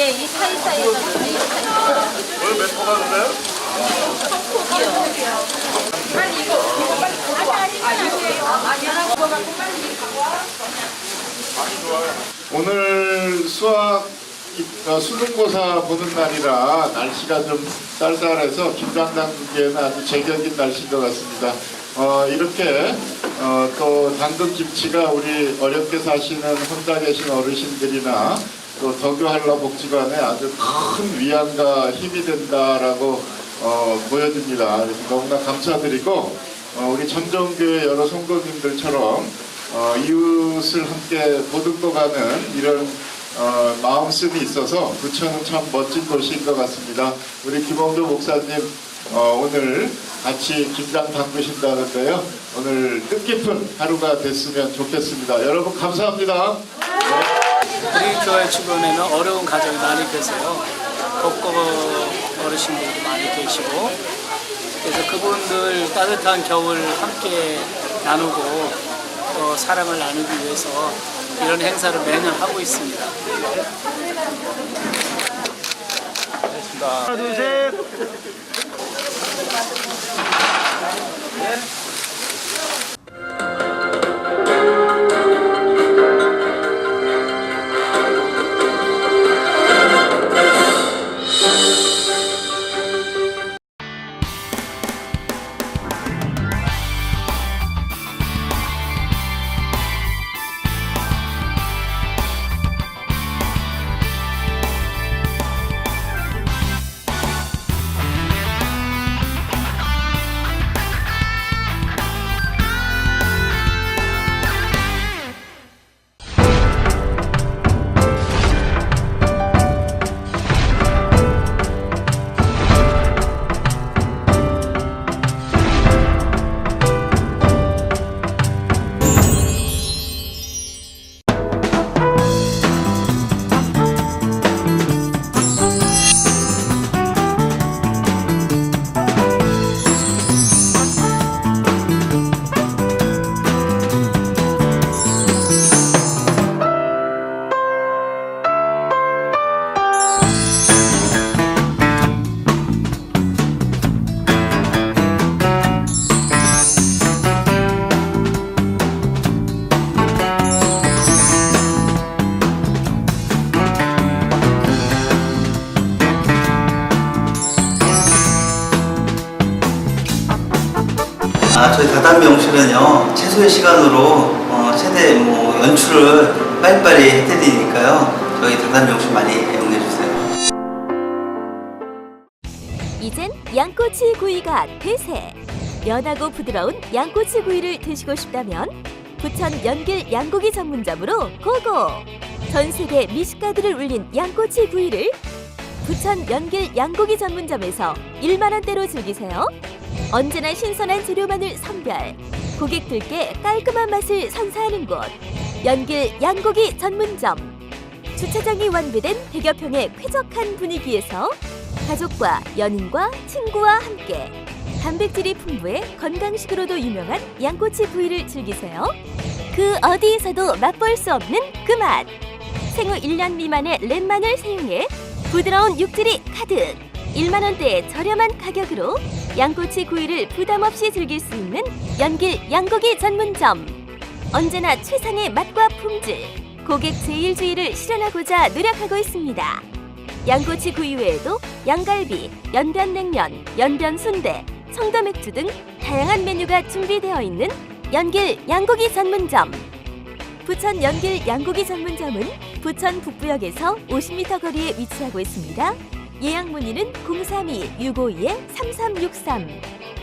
예, 이 사이 사이에서 이 사이. 월몇 포가 그래요? 빨리 이거 이거 빨리 갖고 와. 사이 사이 사이 사이 오늘 어, 수능고사 보는 날이라 날씨가 좀 쌀쌀해서 김장단계는 아주 제격인 날씨인 것 같습니다. 어, 이렇게 어, 또 당근김치가 우리 어렵게 사시는 혼자 계신 어르신들이나 또 덕유 한라복지관에 아주 큰 위안과 힘이 된다라고 어, 보여집니다. 너무나 감사드리고 어, 우리 점정교회 여러 성도님들처럼 어, 이웃을 함께 보듬고 가는 이런 어, 마음씀이 있어서 부천은 참 멋진 도시인 것 같습니다. 우리 김홍도 목사님 어, 오늘 같이 김장 담그신다는데요. 오늘 뜻깊은 하루가 됐으면 좋겠습니다. 여러분 감사합니다. 교회 주변에는 어려운 가정이 많이 계세요. 독거 어르신들도 많이 계시고 그래서 그분들 따뜻한 겨울 함께 나누고 또 사랑을 나누기 위해서 이런 행사를 매년 하고 있습니다. 하나 둘 셋. 아, 저희 다단미용실은요, 최소의 시간으로 어, 최대 뭐 연출을 빨리빨리 해드리니까요, 저희 다단미용실 많이 이용해 주세요. 이젠 양꼬치 구이가 대세. 연하고 부드러운 양꼬치 구이를 드시고 싶다면 부천 연길 양고기 전문점으로 고고. 전 세계 미식가들을 울린 양꼬치 구이를 부천 연길 양고기 전문점에서 1만 원대로 즐기세요. 언제나 신선한 재료만을 선별. 고객들께 깔끔한 맛을 선사하는 곳. 연길 양고기 전문점. 주차장이 완비된 대여평의 쾌적한 분위기에서 가족과 연인과 친구와 함께 단백질이 풍부해 건강식으로도 유명한 양꼬치 구이를 즐기세요. 그 어디에서도 맛볼 수 없는 그 맛. 생후 1년 미만의 랩만을 사용해 부드러운 육질이 가득 1만 원대의 저렴한 가격으로 양꼬치 구이를 부담 없이 즐길 수 있는 연길 양고기 전문점. 언제나 최상의 맛과 품질, 고객 제일주의를 실현하고자 노력하고 있습니다. 양꼬치 구이 외에도 양갈비, 연변냉면, 연변순대, 청도맥주 등 다양한 메뉴가 준비되어 있는 연길 양고기 전문점. 부천 연길 양고기 전문점은 부천 북부역에서 50m 거리에 위치하고 있습니다. 예약 문의는 032-652-3363